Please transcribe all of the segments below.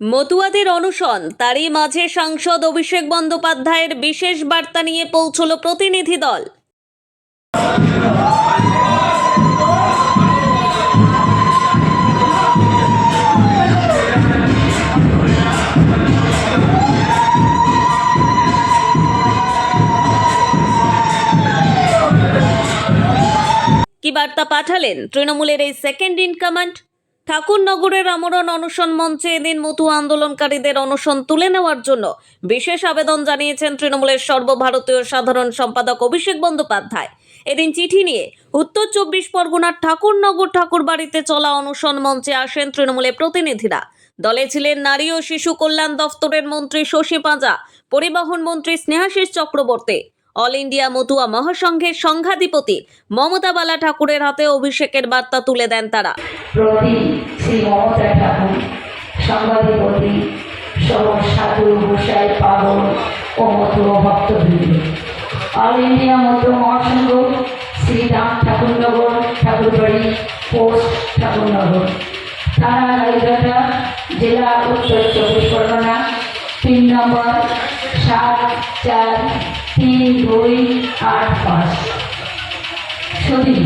মতুয়াদের অনশন, তারই মাঝে সাংসদ অভিষেক বন্দ্যোপাধ্যায়ের বিশেষ বার্তা নিয়ে পৌঁছল প্রতিনিধি দল। কি বার্তা পাঠালেন? তৃণমূলের এই সেকেন্ড ইন কমান্ড ঠাকুরনগরের আমরণ অনশন মঞ্চে এদিন মতু আন্দোলনকারীদের অনশন তুলে নেওয়ার জন্য বিশেষ আবেদন জানিয়েছেন তৃণমূলের সর্বভারতীয় সাধারণ সম্পাদক অভিষেক বন্দ্যোপাধ্যায়। এদিন চিঠি নিয়ে উত্তর চব্বিশ পরগনার ঠাকুরনগর ঠাকুরবাড়িতে চলা অনশন মঞ্চে আসেন তৃণমূলের প্রতিনিধিরা। দলে ছিলেন নারী ও শিশু কল্যাণ দফতরের মন্ত্রী শশী পাঁজা, পরিবহন মন্ত্রী স্নেহাশিস চক্রবর্তী অল ইন্ডিয়া মতুয়া মহাসংঘের সংঘাধিপতি মমতা বালা ঠাকুরের হাতে অভিষেকের বার্তা তুলে দেন তারা। শ্রী ও মতো ভক্তবৃন্দ। All India Matua Mahasangha Shriram Thakurnagar, Thakurbari, post Thakurnagar. থানা গাইঘাটা জেলা উত্তর চব্বিশ পরগনা, তিন নম্বর সাত চার তিন, দুই, আট, পাঁচ। ছবি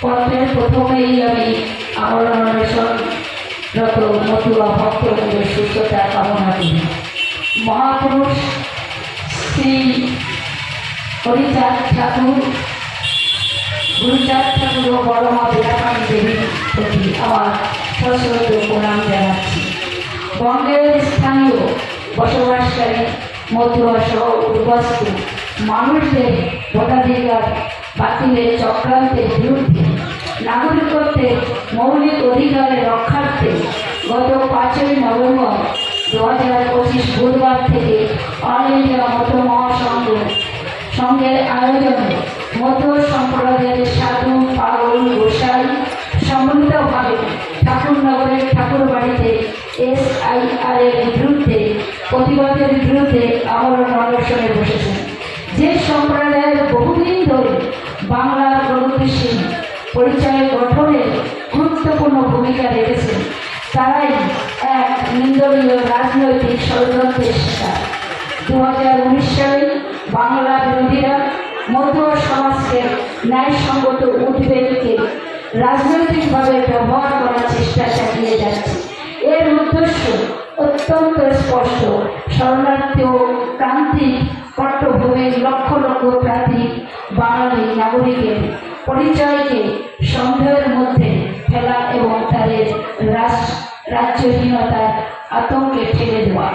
পত্রের প্রথমেই আমি আমার অন্বেষণরত মতুয়া ভক্তবৃন্দের সুস্থতা কামনা করি। মহাপুরুষ শ্রী হরিচাঁদ ঠাকুর, গুরুচাঁদ ঠাকুর ও বড়মা বেলাকালী দেবীর প্রতি আমার সশ্রদ্ধ প্রণাম জানাচ্ছি। বঙ্গের স্থানীয় বসবাসকারী মতুয়া সহ উদ্বাস্তু মানুষদের ভোটাধিকার বাতিলের চক্রান্তের বিরুদ্ধে নাগরিকত্বের মৌলিক অধিকারের রক্ষার্থে গত পাঁচই নভেম্বর দু হাজার পঁচিশ বুধবার থেকে অল ইন্ডিয়া মতো মহাসংঘ সঙ্গের আয়োজনে মতো সম্প্রদায়ের সাধু পাগল গোসাই সম্মিলিতভাবে অনশনে বসেছেন। যে সম্প্রদায়ের বহুদিন ধরে বাংলার প্রগতিশীল পরিচয় গঠনে গুরুত্বপূর্ণ ভূমিকা রেখেছেন, তারাই এক নিন্দনীয় রাজনৈতিক ষড়যন্ত্রের শিকার। দু হাজার উনিশ সালে বাংলা বিরোধীরা মতুয়া সমাজকে ন্যায়সঙ্গত উদ্বেগকে রাজনৈতিকভাবে ব্যবহার করার চেষ্টা চালিয়ে যাচ্ছে। এর উদ্দেশ্য অত্যন্ত স্পষ্ট। শরণার্থী ও ক্রান্তিক পট্টভূমির লক্ষ লক্ষ প্রান্তিক বাঙালি নাগরিকের পরিচয়কে সন্দেহের মধ্যে ফেলা এবং তাদের রাস- রাজ্যহীনতার আতঙ্কে ঠেলে দেওয়া।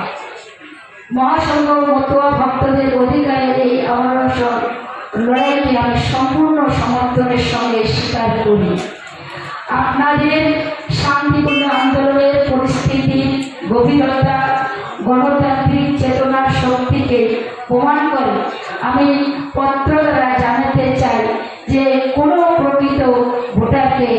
মহাসংঘ মতুয়া ভক্তদের অধিকারে এই অনশন লড়াইকে আমি সম্পূর্ণ সমর্থনের সঙ্গে স্বীকার করি। আপনাদের শান্তিপূর্ণ আন্দোলনের পরিস্থিতির গভীরতা, গণতান্ত্রিক চেতনার শক্তিকে প্রমাণ করে। আমি পত্র দ্বারা জানাতে চাই যে কোনো প্রকৃত ভোটারকে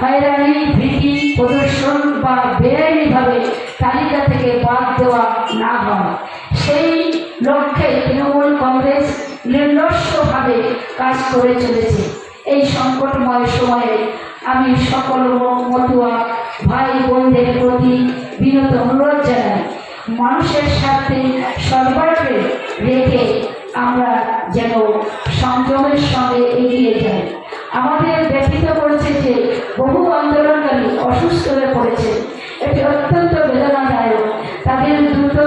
হয়রানি, ভীতি, প্রদর্শন বা বেআইনিভাবে তালিকা থেকে বাদ দেওয়া না হয়। সেই লক্ষ্যে তৃণমূল কংগ্রেস নির্লস্যভাবে কাজ করে চলেছে। এই সংকটময় সময়ে আমি সকল মতুয়া ভাই বোনদের প্রতি বিনত অনুরোধ জানাই, মানুষের স্বার্থে সর্বাগ্রে রেখে আমরা যেন সংযমের সঙ্গে এগিয়ে যাই। আমাদের ব্যথিত করেছে যে বহু আন্দোলনকারী অসুস্থ হয়ে পড়েছে। এটি অত্যন্ত বেদনাদায়ক। তাদের দ্রুত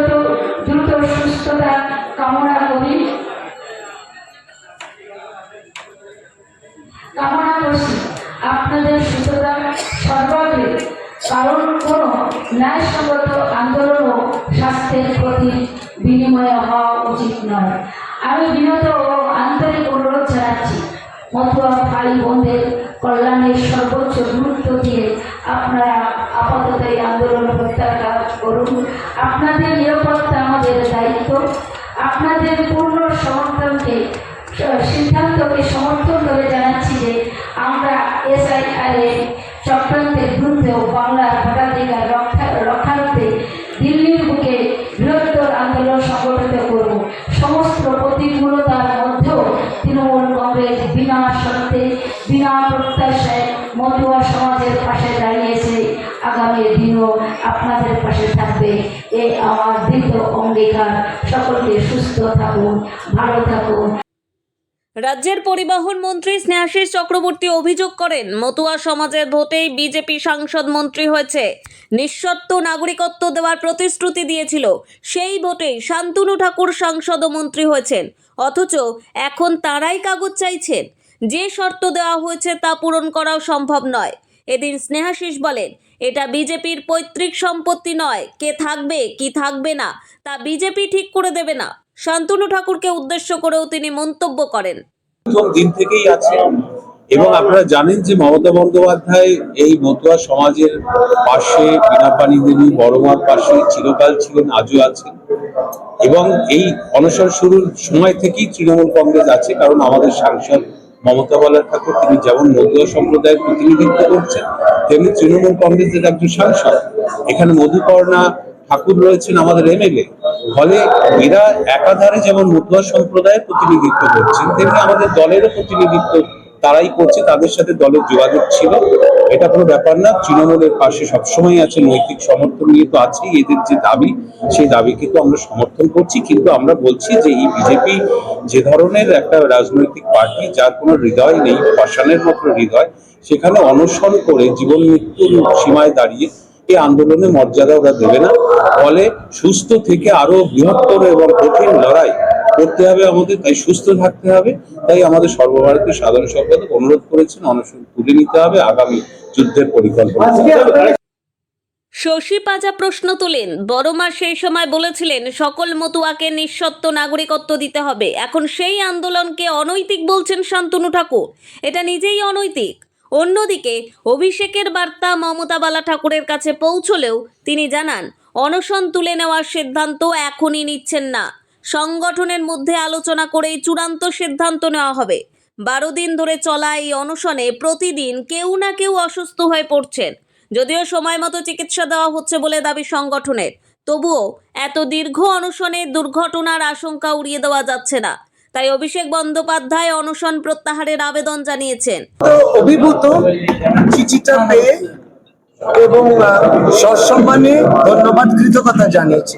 দ্রুত সুস্থতা কামনা করি। কামনা করছি। আপনাদের সুস্থতা সর্বাগ্রে কারণ কোনো ন্যায়সঙ্গত আন্দোলনও স্বাস্থ্যের প্রতি বিনিময় হওয়া উচিত নয়। আমি বিনত ও আন্তরিক অনুরোধ জানাচ্ছি মতুয়া ভাই বোনদের কল্যাণের সর্বোচ্চ গুরুত্ব দিয়ে আপনারা আপাতত এই আন্দোলন প্রত্যাখ্যান করুন। আপনাদের নিরাপত্তা আমাদের দায়িত্ব। আপনাদের পূর্ণ সমর্থনকে, সিদ্ধান্তকে সমর্থন করে জানাচ্ছি যে আমরা এসআইআর এই আমার দৃঢ় অঙ্গীকার। সকলকে সুস্থ থাকুন, ভালো থাকুন। রাজ্যের পরিবহন মন্ত্রী স্নেহাশিস চক্রবর্তী অভিযোগ করেন, মতুয়া সমাজের ভোটেই বিজেপি সাংসদ মন্ত্রী হয়েছে। নিঃশর্ত নাগরিকত্ব দেওয়ার প্রতিশ্রুতি দিয়েছিল। সেই ভোটেই শান্তনু ঠাকুর সাংসদ ও মন্ত্রী হয়েছেন। অথচ এখন তারাই কাগজ চাইছেন। যে শর্ত দেওয়া হয়েছে তা পূরণ করাও সম্ভব নয়। এদিন স্নেহাশিস বলেন এটা বিজেপির পৈতৃক সম্পত্তি নয়। কে থাকবে, কি থাকবে না, তা বিজেপি ঠিক করে দেবে না। শান্তনু ঠাকুরকে উদ্দেশ্য করেও তিনি মন্তব্য করেন। দিন থেকেই আছে এবং আপনারা জানেন যে মমতা বন্দ্যোপাধ্যায় এই মতুয়া সমাজের পাশে, বিনা পানি দেবী বড়মার পাশে চিরকাল ছিলেন, আজও আছেন। এবং এই অনশন শুরুর সময় থেকেই তৃণমূল কংগ্রেস আছে, কারণ আমাদের সাংসদ মমতা বালা ঠাকুর, তিনি যেমন মধুয়া সম্প্রদায়ের প্রতিনিধিত্ব করছেন, তেমনি তৃণমূল কংগ্রেসের একজন সাংসদ। এখানে মধুকর্ণা ঠাকুর রয়েছেন আমাদের এমএলএ ফলে এরা একাধারে যেমন মধুয়া সম্প্রদায়ের প্রতিনিধিত্ব করছেন, তেমনি আমাদের দলেরও প্রতিনিধিত্ব তারাই করছে, তাদের সাথে দলের যোগাযোগ ছিল। এটা কোনো ব্যাপার না, তৃণমূলের পাশে সবসময় আছে নৈতিক সমর্থন নিয়ে তো আছেই, এদের যে দাবি, সেই দাবিকে তো আমরা সমর্থন করছি। কিন্তু আমরা বলছি যে এই বিজেপি যে ধরনের একটা রাজনৈতিক পার্টি, যার কোনো হৃদয় নেই, পাষাণের মতো হৃদয়, সেখানে অনশন করে জীবন মৃত্যুর সীমায় দাঁড়িয়ে এই আন্দোলনে মর্যাদা ওরা দেবে না। ফলে সুস্থ থেকে আরও বৃহত্তর এবং কঠিন লড়াই করতে হবে আমাদের তাই সুস্থ থাকতে হবে তাই আমাদের সর্বভারতীয় সাধারণ সম্পাদক অনুরোধ করেছেন অনশন তুলে নিতে হবে আগামী যুদ্ধের পরিকল্পনা। শশী পাজা প্রশ্ন তোলেন বড়মা সেই সময় বলেছিলেন সকল মতুয়াকে নিঃসত্ব নাগরিকত্ব দিতে হবে এখন সেই আন্দোলনকে অনৈতিক বলছেন শান্তনু ঠাকুর এটা নিজেই অনৈতিক। অন্যদিকে অভিষেকের বার্তা মমতা বালা ঠাকুরের কাছে পৌঁছলেও তিনি জানান অনশন তুলে নেওয়ার সিদ্ধান্ত এখনই নিচ্ছেন না। সংগঠনের মধ্যে আলোচনা করেই চূড়ান্ত সিদ্ধান্ত নেওয়া হবে। বারো দিন ধরে চলা এই অনশনে প্রতিদিন কেউ না কেউ অসুস্থ হয়ে পড়ছেন। যদিও সময় মতো চিকিৎসা দেওয়া হচ্ছে বলে দাবি সংগঠনের। তবুও এত দীর্ঘ অনশনে দুর্ঘটনার আশঙ্কা উড়িয়ে দেওয়া যাচ্ছে না। তাই অভিষেক বন্দ্যোপাধ্যায় অনশন প্রত্যাহারের আবেদন জানিয়েছেন। অভিভূত চিঠিটা পেয়ে এবং সসম্মানে ধন্যবাদ, কৃতজ্ঞতা জানিয়েছে।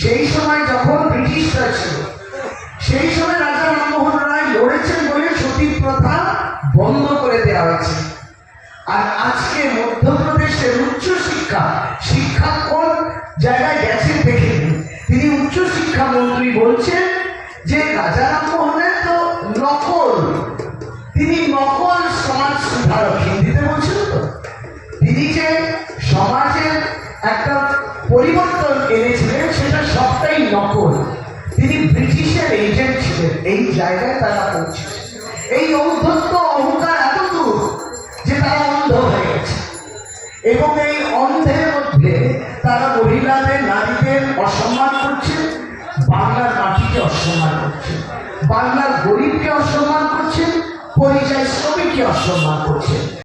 সেই সময় যখন ব্রিটিশরা ছিল, সেই সময় রাজা রামমোহন রায় লড়েছেন বলে সতী প্রথা বন্ধ করে দেওয়া হয়েছে। আর আজকে মধ্যপ্রদেশের উচ্চ শিক্ষা শিক্ষা কোন জায়গায় গেছে দেখে তিনি উচ্চ শিক্ষা মন্ত্রী বলছেন যে রাজা রামমোহনের তো নকল। তিনি নকল সমাজ সুধারক, হিন্দিতে বলছিল তো। তিনি যে সমাজের একটা পরিবর্তন এনেছিলেন সেটা সবটাই নকল তিনি ব্রিটিশের এজেন্ট এই জায়গায় তারা পৌঁছেছে এই ঔদ্ধত্য অহংকার এত দূর যে তারা অন্ধ হয়ে গেছে। এবং এই অন্ধের মধ্যে তারা মহিলাদের, নারীদের অসম্মান করছে, বাংলার মাটিকে অসম্মান করছে, বাংলার গরিবকে অসম্মান করছে, পরিযায়ী শ্রমিককে অসম্মান করছে।